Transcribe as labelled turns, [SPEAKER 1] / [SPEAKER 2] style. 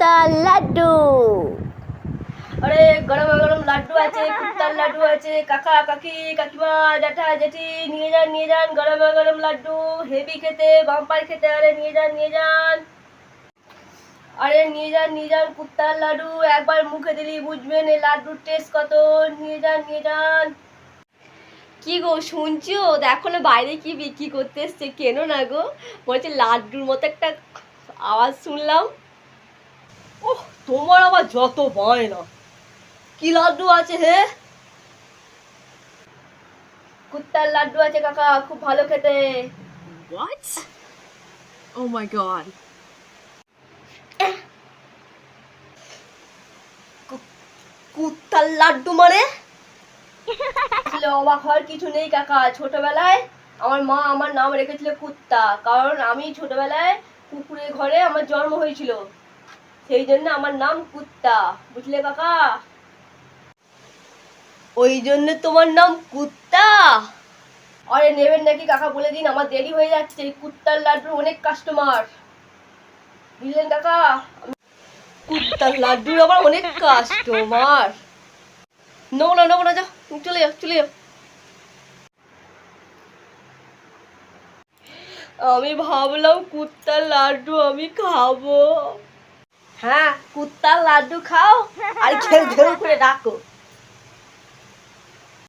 [SPEAKER 1] কুত্তার লাড্ডু।
[SPEAKER 2] আরে গরম গরম লাড্ডু আছে কুত্তার লাড্ডু আছে কাকা কাকি কাকিমা জ্যাঠা জেঠি নিয়ে যান নিয়ে যান গরম গরম লাড্ডু হেভি খেতে বাম্পার খেতে আরে নিয়ে যান নিয়ে যান। আরে নিয়ে যান নিয়ে যান কুত্তার লাড্ডু একবার মুখে দিলি বুঝবেন এই লাড্ডুর টেস্ট কত নিয়ে যান নিয়ে যান। কি গো শুনছো? দেখো না বাইরে কি বিক্রি করতে এসছে কেন না গো? হচ্ছে লাড্ডুর মতো একটা আওয়াজ শুনলাম। তোমার আবার যত না কি লাড্ডু আছে হে? কুত্তার লাড্ডু আছে কাকা খুব ভালো খেতে।
[SPEAKER 1] What? Oh my god.
[SPEAKER 2] কুত্তার লাড্ডু মানে? অবাক হওয়ার কিছু নেই কাকা। ছোটবেলায় আমার মা আমার নাম রেখেছিল কুত্তা কারণ আমি ছোটবেলায় কুকুরের ঘরে আমার জন্ম হয়েছিল। সেই জন্য আমার নাম কুত্তা, বুঝলে কাকা? ওই জন্য তোমার নাম কুত্তা। আরে নেবেন নাকি কাকা, বলে দিন, আমার দেরি হয়ে যাচ্ছে কুত্তার লাড্ডুর অনেক কাস্টমার বুঝলেন কাকা? কুত্তার লাড্ডুর আবার অনেক কাস্টমার না, নেব না, যা, চলে যাও চলে যাও আমি ভাবলাম কুত্তার লাড্ডু আমি খাব। হ্যাঁ কুত্তার লাড্ডু খাও আর ঘেউ ঘেউ করে ডাকো।